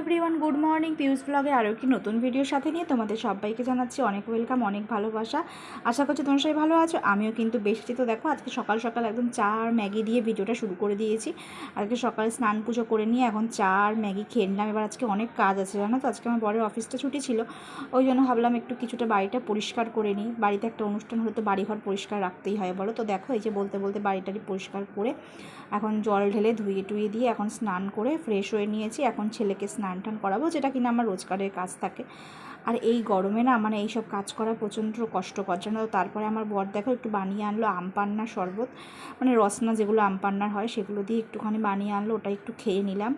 Everyone, good morning. পিউস ব্লগের আরও একটি নতুন ভিডিওর সাথে নিয়ে তোমাদের সবাইকে জানাচ্ছি অনেক ওয়েলকাম, অনেক ভালোবাসা। আশা করছি তোমরা সবাই ভালো আছো। আমিও কিন্তু বেশি তো দেখো, আজকে সকাল সকাল একদম চা আর ম্যাগি দিয়ে ভিডিওটা শুরু করে দিয়েছি। আজকে সকালে স্নান পুজো করে নিয়ে এখন চা আর ম্যাগি খেয়ে নিলাম। এবার আজকে অনেক কাজ আছে, জানো তো? আজকে আমার বরের অফিসটা ছুটি ছিল, ওই জন্য ভাবলাম একটু কিছুটা বাড়িটা পরিষ্কার করে নিই। বাড়িতে একটা অনুষ্ঠান হলে তো বাড়িঘর পরিষ্কার রাখতেই হয়, বলো তো? দেখো, এই যে বলতে বলতে বাড়িটারি পরিষ্কার করে এখন জল ঢেলে ধুয়ে টুয়ে দিয়ে এখন স্নান করে ফ্রেশ হয়ে নিয়েছি। এখন ছেলেকে স্নান টান করাবো, যেটা কিনা আমার রোজগারের কাজ থাকে। আর এই গরমে না মানে এইসব কাজ করা প্রচণ্ড কষ্টকর, জানো তারপরে আমার বর দেখো একটু বানিয়ে আনলো আম পান্নার শরবত। মানে রসনা যেগুলো আম পান্নার হয়, সেগুলো দিয়ে একটুখানি বানিয়ে আনলো, ওটা একটু খেয়ে নিলাম।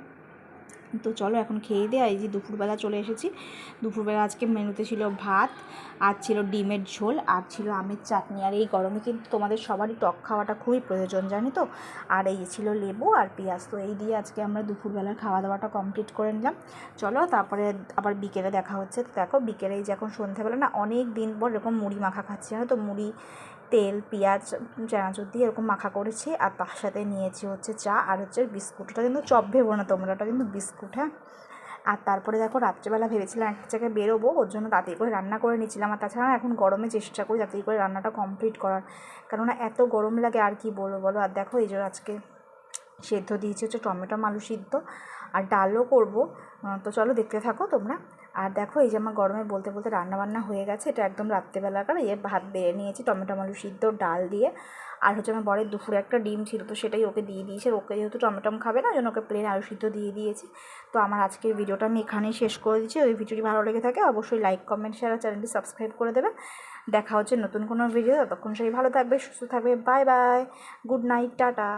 তো চলো এখন খেয়ে দিয়ে এই যে দুপুরবেলা চলে এসেছি। দুপুরবেলা আজকে মেনুতে ছিল ভাত, আর ছিল ডিমের ঝোল, আর ছিল আমের চাটনি। আর এই গরমে কিন্তু তোমাদের সবারই টক খাওয়াটা খুবই প্রয়োজন, জানি তো? আর এই ছিল লেবু আর পেঁয়াজ। তো এই দিয়ে আজকে আমরা দুপুরবেলার খাওয়া দাওয়াটা কমপ্লিট করে নিলাম। চলো তারপরে আবার বিকেলে দেখা হচ্ছে। দেখো বিকেলে এই যে এখন সন্ধ্যাবেলা না অনেক দিন পর এরকম মুড়ি মাখা খাচ্ছি, জানো তো? মুড়ি তেল, পেঁয়াজ, চানাচুর দিয়ে এরকম মাখা করেছি। আর তার সাথে নিয়েছি হচ্ছে চা আর হচ্ছে বিস্কুট। ওটা কিন্তু চপ ভেবো না তোমরা, ওটা কিন্তু বিস্কুট হ্যাঁ? আর তারপরে দেখো, রাত্রেবেলা ভেবেছিলাম একটা জায়গায় বেরোবো, ওর জন্য তাড়াতাড়ি করে রান্না করে নিয়েছিলাম। আর তাছাড়া এখন গরমে চেষ্টা করি তাড়াতাড়ি করে রান্নাটা কমপ্লিট করার। কেননা এত গরম লাগে, আর কি বলব বলো? আর দেখো, এই যে আজকে সেদ্ধ দিয়েছি হচ্ছে টমেটো, আলু সিদ্ধ। আর ডালও করব। তো চলো দেখতে থাকো তোমরা। আর দেখো, এই যে আমার গরমে বলতে বলতে রান্না বান্না হয়ে গেছে। এটা একদম রাত্রেবেলাকার এ ভাত বেড়ে নিয়েছি, টমেটো, আলু সিদ্ধ, ডাল দিয়ে। আর হচ্ছে আমার বরের দুপুরে একটা ডিম ছিল, তো সেটাই ওকে দিয়ে দিয়েছে। ওকে যেহেতু টমেটম খাবে না জন্য ওকে প্লেন আলু সিদ্ধ দিয়ে দিয়েছি। তো আমার আজকের ভিডিওটা আমি এখানেই শেষ করে দিচ্ছি। ওই ভিডিওটি ভালো লেগে থাকে, অবশ্যই লাইক কমেন্ট শেয়ার আর চ্যানেলটি সাবস্ক্রাইব করে দেবে দেখা হচ্ছে নতুন কোনো ভিডিও ততক্ষণ সেই ভালো থাকবে, সুস্থ থাকবে। Bye bye good night tata